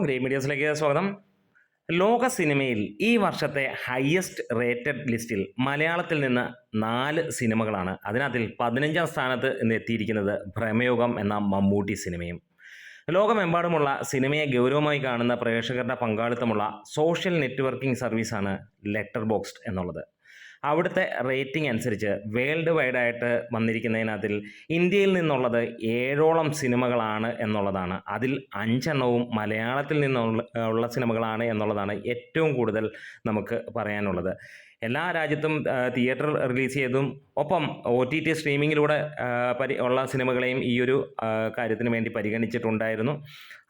Grey മീഡിയസിലേക്ക് സ്വാഗതം. ലോക സിനിമയിൽ ഈ വർഷത്തെ ഹയസ്റ്റ് റേറ്റഡ് ലിസ്റ്റിൽ മലയാളത്തിൽ നിന്ന് നാല് സിനിമകളാണ് അതിനകത്തിൽ പതിനഞ്ചാം സ്ഥാനത്ത് ഇന്ന് എത്തിയിരിക്കുന്നത് ഭ്രമയോഗം എന്ന മമ്മൂട്ടി സിനിമയും. ലോകമെമ്പാടുമുള്ള സിനിമയെ ഗൗരവമായി കാണുന്ന പ്രേക്ഷകരുടെ പങ്കാളിത്തമുള്ള സോഷ്യൽ നെറ്റ്വർക്കിംഗ് സർവീസാണ് ലെറ്റർ ബോക്സ്ഡ് എന്നുള്ളത്. അവിടുത്തെ റേറ്റിംഗ് അനുസരിച്ച് വേൾഡ് വൈഡായിട്ട് വന്നിരിക്കുന്നതിനകത്തിൽ ഇന്ത്യയിൽ നിന്നുള്ളത് ഏഴോളം സിനിമകളാണ് എന്നുള്ളതാണ്. അതിൽ അഞ്ചെണ്ണവും മലയാളത്തിൽ നിന്നുള്ള ഉള്ള സിനിമകളാണ് എന്നുള്ളതാണ് ഏറ്റവും കൂടുതൽ നമുക്ക് പറയാനുള്ളത്. എല്ലാ രാജ്യത്തും തിയേറ്റർ റിലീസ് ചെയ്തും ഒപ്പം ഒ ടി ടി സ്ട്രീമിങ്ങിലൂടെ പരി ഉള്ള സിനിമകളെയും ഈ ഒരു കാര്യത്തിന് വേണ്ടി പരിഗണിച്ചിട്ടുണ്ടായിരുന്നു.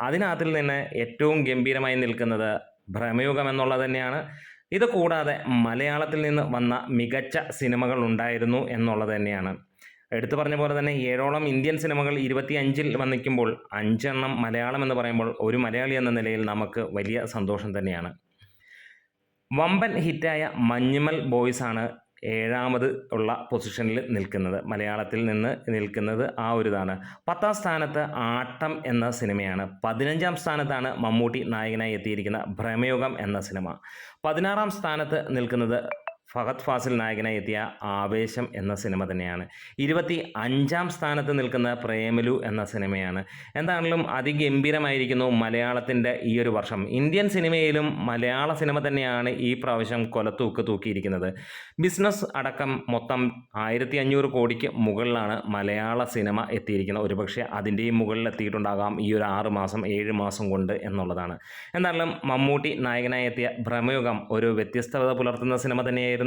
അതിനകത്തിൽ നിന്ന് ഏറ്റവും ഗംഭീരമായി നിൽക്കുന്നത് ഭ്രമയുഗം എന്നുള്ളത് തന്നെയാണ്. ഇത് കൂടാതെ മലയാളത്തിൽ നിന്ന് വന്ന മികച്ച സിനിമകൾ ഉണ്ടായിരുന്നു എന്നുള്ളത് തന്നെയാണ്. എടുത്തു പറഞ്ഞ പോലെ തന്നെ ഏഴോളം ഇന്ത്യൻ സിനിമകൾ ഇരുപത്തി അഞ്ചിൽ വന്നിക്കുമ്പോൾ അഞ്ചെണ്ണം മലയാളം എന്ന് പറയുമ്പോൾ ഒരു മലയാളി എന്ന നിലയിൽ നമുക്ക് വലിയ സന്തോഷം തന്നെയാണ്. വമ്പൻ ഹിറ്റായ മഞ്ഞുമൽ ബോയ്സാണ് ഏഴാമത് ഉള്ള പൊസിഷനിൽ നിൽക്കുന്നത്. മലയാളത്തിൽ നിന്ന് നിൽക്കുന്നത് ആ ഒരു ഇതാണ് പത്താം സ്ഥാനത്ത് ആട്ടം എന്ന സിനിമയാണ്. പതിനഞ്ചാം സ്ഥാനത്താണ് മമ്മൂട്ടി നായകനായി എത്തിയിരിക്കുന്ന ഭ്രമയോഗം എന്ന സിനിമ. പതിനാറാം സ്ഥാനത്ത് നിൽക്കുന്നത് ഫഹദ് ഫാസിൽ നായകനായി എത്തിയ ആവേശം എന്ന സിനിമ തന്നെയാണ്. ഇരുപത്തി അഞ്ചാം സ്ഥാനത്ത് നിൽക്കുന്ന പ്രേമലു എന്ന സിനിമയാണ്. എന്താണെങ്കിലും അതിഗംഭീരമായിരിക്കുന്നു മലയാളത്തിന്റെ ഈ ഒരു വർഷം. ഇന്ത്യൻ സിനിമയിലും മലയാള സിനിമ തന്നെയാണ് ഈ പ്രാവശ്യം കൊലത്തൂക്ക് തൂക്കിയിരിക്കുന്നത്. ബിസിനസ് അടക്കം മൊത്തം ആയിരത്തി അഞ്ഞൂറ് കോടിക്ക് മുകളിലാണ് മലയാള സിനിമ എത്തിയിരിക്കുന്നത്. ഒരുപക്ഷെ അതിന്റെയും മുകളിൽ എത്തിയിട്ടുണ്ടാകാം ഈ ഒരു ആറ് മാസം ഏഴ് മാസം കൊണ്ട് എന്നുള്ളതാണ്. എന്താണെങ്കിലും മമ്മൂട്ടി നായകനായി എത്തിയ ഭ്രമയുഗം ഒരു വ്യത്യസ്തത പുലർത്തുന്ന സിനിമ തന്നെയായിരുന്നു.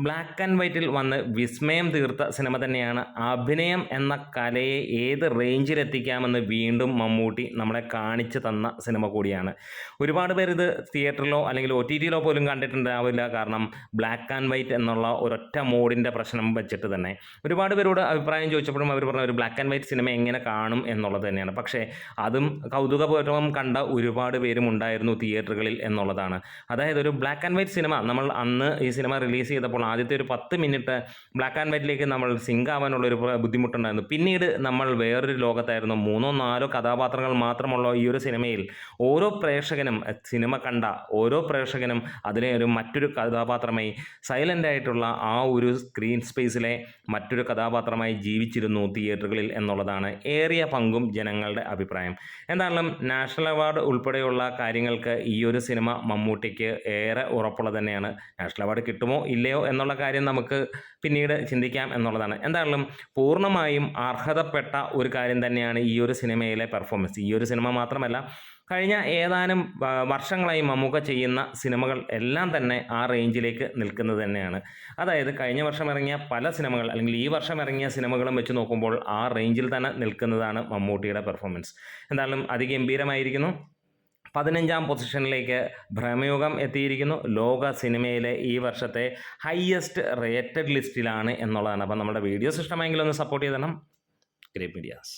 ബ്ലാക്ക് ആൻഡ് വൈറ്റിൽ വന്ന് വിസ്മയം തീർത്ത സിനിമ തന്നെയാണ്. അഭിനയം എന്ന കലയെ ഏത് റേഞ്ചിലെത്തിക്കാമെന്ന് വീണ്ടും മമ്മൂട്ടി നമ്മളെ കാണിച്ചു തന്ന സിനിമ കൂടിയാണ്. ഒരുപാട് പേര് ഇത് തിയേറ്ററിലോ അല്ലെങ്കിൽ ഒ ടി ടിയിലോ പോലും കണ്ടിട്ടുണ്ടാവില്ല കാരണം ബ്ലാക്ക് ആൻഡ് വൈറ്റ് എന്നുള്ള ഒരൊറ്റ മോഡിന്റെ പ്രശ്നം വെച്ചിട്ട് തന്നെ. ഒരുപാട് പേരോട് അഭിപ്രായം ചോദിച്ചപ്പോഴും അവർ പറഞ്ഞ ഒരു ബ്ലാക്ക് ആൻഡ് വൈറ്റ് സിനിമ എങ്ങനെ കാണും എന്നുള്ളത് തന്നെയാണ്. പക്ഷേ അതും കൗതുകപൂർവം കണ്ട ഒരുപാട് പേരും ഉണ്ടായിരുന്നു തിയേറ്ററുകളിൽ എന്നുള്ളതാണ്. അതായത് ഒരു ബ്ലാക്ക് ആൻഡ് വൈറ്റ് സിനിമ നമ്മൾ അന്ന് ഈ സിനിമ റിലീസ് ചെയ്തപ്പോൾ ആദ്യത്തെ ഒരു പത്ത് മിനിറ്റ് ബ്ലാക്ക് ആൻഡ് വൈറ്റിലേക്ക് നമ്മൾ സിങ്ക് ആവാനുള്ള ഒരു ബുദ്ധിമുട്ടുണ്ടായിരുന്നു. പിന്നീട് നമ്മൾ വേറൊരു ലോകത്തായിരുന്നു. മൂന്നോ നാലോ കഥാപാത്രങ്ങൾ മാത്രമുള്ള ഈ ഒരു സിനിമയിൽ ഓരോ പ്രേക്ഷകനും സിനിമ കണ്ട ഓരോ പ്രേക്ഷകനും അതിനെ ഒരു മറ്റൊരു കഥാപാത്രമായി സൈലന്റ് ആയിട്ടുള്ള ആ ഒരു സ്ക്രീൻ സ്പേസിലെ മറ്റൊരു കഥാപാത്രമായി ജീവിച്ചിരുന്നു തിയേറ്ററുകളിൽ എന്നുള്ളതാണ് ഏറിയ പങ്കും ജനങ്ങളുടെ അഭിപ്രായം. എന്തായാലും നാഷണൽ അവാർഡ് ഉൾപ്പെടെയുള്ള കാര്യങ്ങൾക്ക് ഈ ഒരു സിനിമ മമ്മൂട്ടിക്ക് ഏറെ ഉറപ്പുള്ള തന്നെയാണ്. നാഷണൽ അവാർഡ് കിട്ടുമോ ഇല്ലയോ എന്നുള്ള കാര്യം നമുക്ക് പിന്നീട് ചിന്തിക്കാം എന്നുള്ളതാണ്. എന്തായാലും പൂർണമായും അർഹതപ്പെട്ട ഒരു കാര്യം തന്നെയാണ് ഈ ഒരു സിനിമയിലെ പെർഫോമൻസ് ഈ ഒരു സിനിമ മാത്രമല്ല കഴിഞ്ഞ ഏതാനും വർഷങ്ങളായി മമ്മൂക്ക ചെയ്യുന്ന സിനിമകൾ എല്ലാം തന്നെ ആ റേഞ്ചിലേക്ക് നിൽക്കുന്നത് തന്നെയാണ്. അതായത് കഴിഞ്ഞ വർഷം ഇറങ്ങിയ പല സിനിമകൾ അല്ലെങ്കിൽ ഈ വർഷം ഇറങ്ങിയ സിനിമകളും വെച്ച് നോക്കുമ്പോൾ ആ റേഞ്ചിൽ തന്നെ നിൽക്കുന്നതാണ് മമ്മൂട്ടിയുടെ പെർഫോമൻസ് എന്തായാലും അതിഗംഭീരമായിരിക്കുന്നു. പതിനഞ്ചാം പൊസിഷനിലേക്ക് ഭ്രമയുഗം എത്തിയിരിക്കുന്നു. ലോക സിനിമയിലെ ഈ വർഷത്തെ ഹയസ്റ്റ് റേറ്റഡ് ലിസ്റ്റിലാണ് എന്നുള്ളതാണ്. അപ്പം നമ്മുടെ വീഡിയോസ് ഇഷ്ടമായെങ്കിൽ ഒന്ന് സപ്പോർട്ട് ചെയ്തണം ഗ്രേറ്റ് മീഡിയാസ്